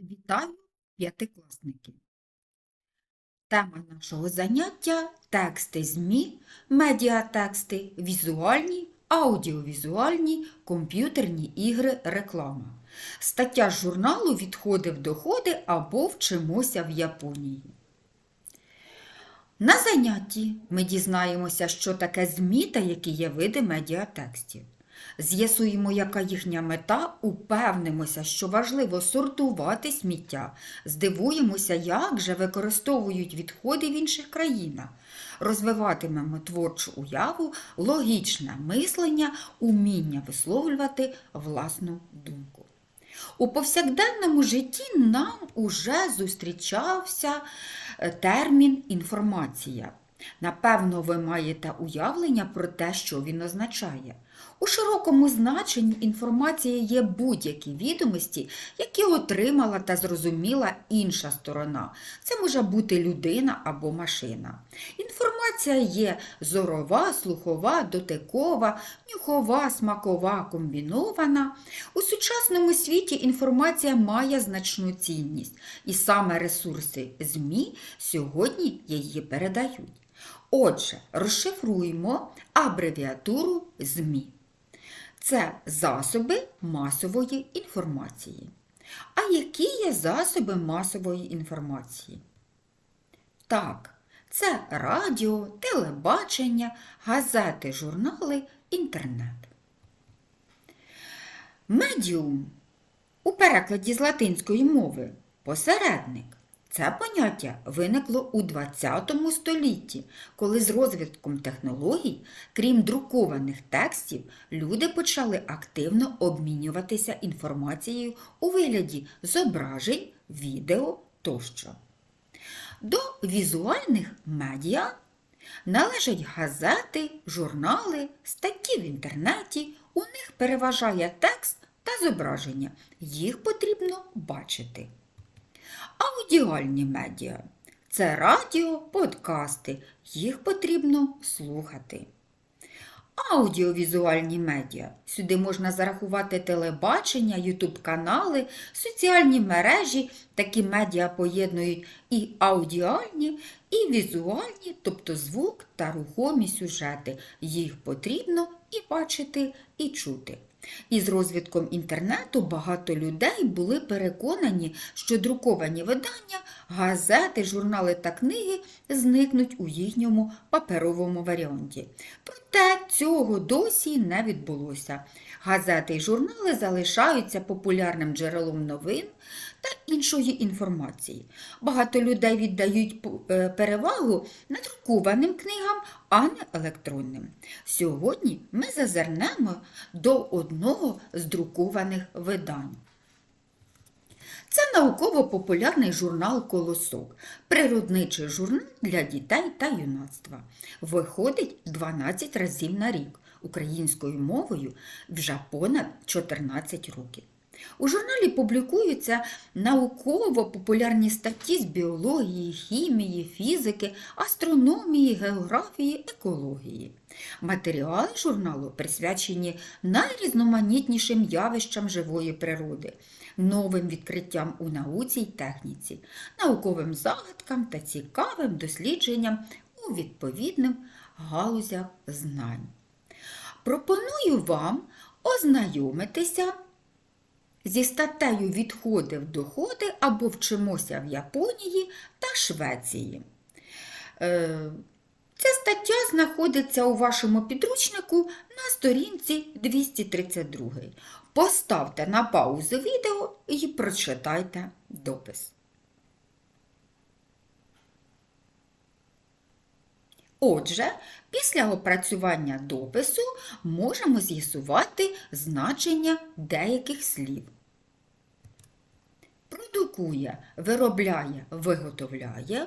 Вітаю, п'ятикласники! Тема нашого заняття тексти ЗМІ, медіатексти, візуальні, аудіовізуальні, комп'ютерні ігри, реклама. Стаття журналу Відходи в доходи або Вчимося в Японії. На занятті ми дізнаємося, що таке ЗМІ та які є види медіатекстів. З'ясуємо, яка їхня мета, упевнимося, що важливо сортувати сміття, здивуємося, як же використовують відходи в інших країнах. Розвиватимемо творчу уяву, логічне мислення, уміння висловлювати власну думку. У повсякденному житті нам уже зустрічався е, термін інформація. Напевно, ви маєте уявлення про те, що він означає. У широкому значенні інформація є будь-які відомості, які отримала та зрозуміла інша сторона. Це може бути людина або машина. Інформація є зорова, слухова, дотикова, нюхова, смакова, комбінована. У сучасному світі інформація має значну цінність, і саме ресурси ЗМІ сьогодні її передають. Отже, розшифруємо абревіатуру ЗМІ. Це засоби масової інформації. А які є засоби масової інформації? Так, це радіо, телебачення, газети, журнали, інтернет. Медіум у перекладі з латинської мови посередник. Це поняття виникло у ХХ столітті, коли з розвитком технологій, крім друкованих текстів, люди почали активно обмінюватися інформацією у вигляді зображень, відео тощо. До візуальних медіа належать газети, журнали, статті в інтернеті. У них переважає текст та зображення. Їх потрібно бачити. Аудіальні медіа це радіо, подкасти. Їх потрібно слухати. Аудіовізуальні медіа. Сюди можна зарахувати телебачення, ютуб-канали, соціальні мережі. Такі медіа поєднують і аудіальні, і візуальні, тобто звук та рухомі сюжети. Їх потрібно і бачити, і чути. І з розвитком інтернету багато людей були переконані, що друковані видання, газети, журнали та книги зникнуть у їхньому паперовому варіанті. Проте цього досі не відбулося. Газети й журнали залишаються популярним джерелом новин та іншої інформації. Багато людей віддають е, перевагу надрукованим книгам, а не електронним. Сьогодні ми зазирнемо до одного з друкованих видань. Це науково-популярний журнал Колосок, природничий журнал для дітей та юнацтва. Виходить 12 разів на рік українською мовою вже понад 14 років. У журналі публікуються науково-популярні статті з біології, хімії, фізики, астрономії, географії, екології. Матеріали журналу присвячені найрізноманітнішим явищам живої природи, новим відкриттям у науці й техніці, науковим загадкам та цікавим дослідженням у відповідних галузях знань. Пропоную вам ознайомитися зі статтею Відходи в доходи або вчимося в Японії та Швеції. Е, Ця стаття знаходиться у вашому підручнику на сторінці 232. Поставте на паузу відео і прочитайте допис. Отже, після опрацювання допису можемо з'ясувати значення деяких слів. Продукує, виробляє, виготовляє.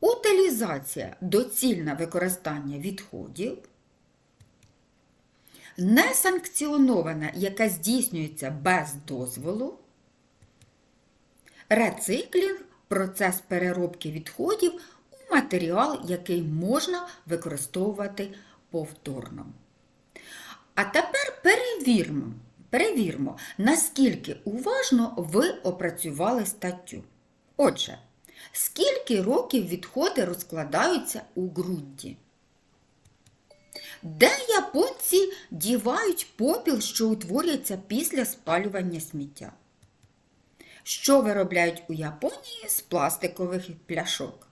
Утилізація доцільне використання відходів. Несанкціоноване, яке здійснюється без дозволу, рециклінг процес переробки відходів у матеріал, який можна використовувати повторно. А тепер перевіримо, перевіримо, наскільки уважно ви опрацювали статтю. Отже, скільки років відходи розкладаються у ґрунті? Де японці дівають попіл, що утворюється після спалювання сміття? Що виробляють у Японії з пластикових пляшок?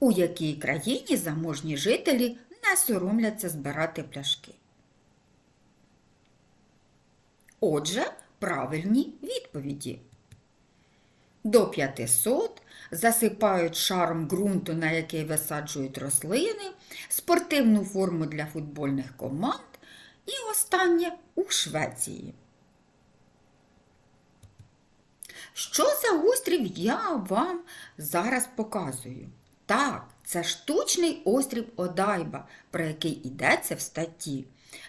У якій країні заможні жителі не соромляться збирати пляшки? Отже, правильні відповіді. До 500 засипають шаром ґрунту, на який висаджують рослини, спортивну форму для футбольних команд і останнє у Швеції. Що за острів я вам зараз показую? Так, це штучний острів Одайба, про який йдеться в статті.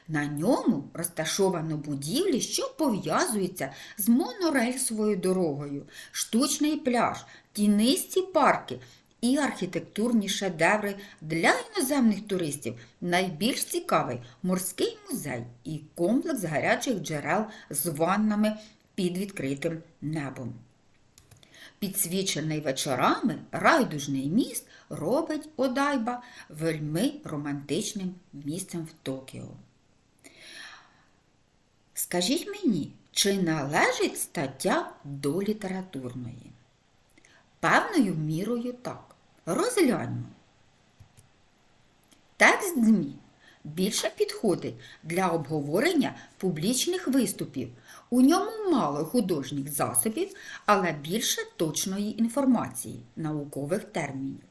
На ньому розташовано будівлі, що пов'язуються з монорельсовою дорогою, штучний пляж, тінисті парки і архітектурні шедеври для іноземних туристів. Найбільш цікавий морський музей і комплекс гарячих джерел з ваннами під відкритим небом. Підсвічений вечорами райдужний міст робить Одайба вельми романтичним місцем в Токіо. Скажіть мені, чи належить стаття до літературної? Певною мірою так. Розгляньмо. Текст ЗМІ більше підходить для обговорення публічних виступів. У ньому мало художніх засобів, але більше точної інформації, наукових термінів.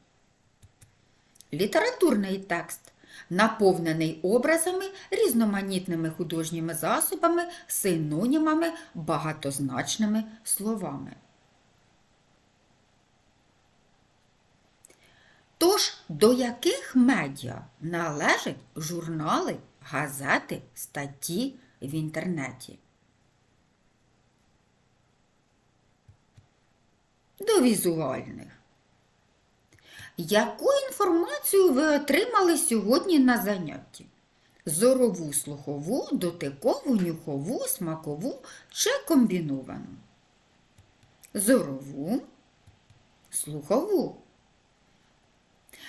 Літературний текст наповнений образами, різноманітними художніми засобами, синонімами, багатозначними словами. Тож, до яких медіа належать журнали, газети, статті в інтернеті? До візуальних. Яку інформацію ви отримали сьогодні на занятті? Зорову, слухову, дотикову, нюхову, смакову чи комбіновану? Зорову, слухову.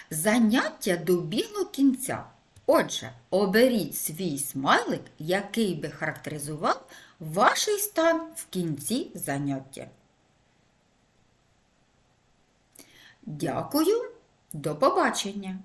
Заняття добігло кінця. Отже, оберіть свій смайлик, який би характеризував ваш стан в кінці заняття. Дякую, до побачення!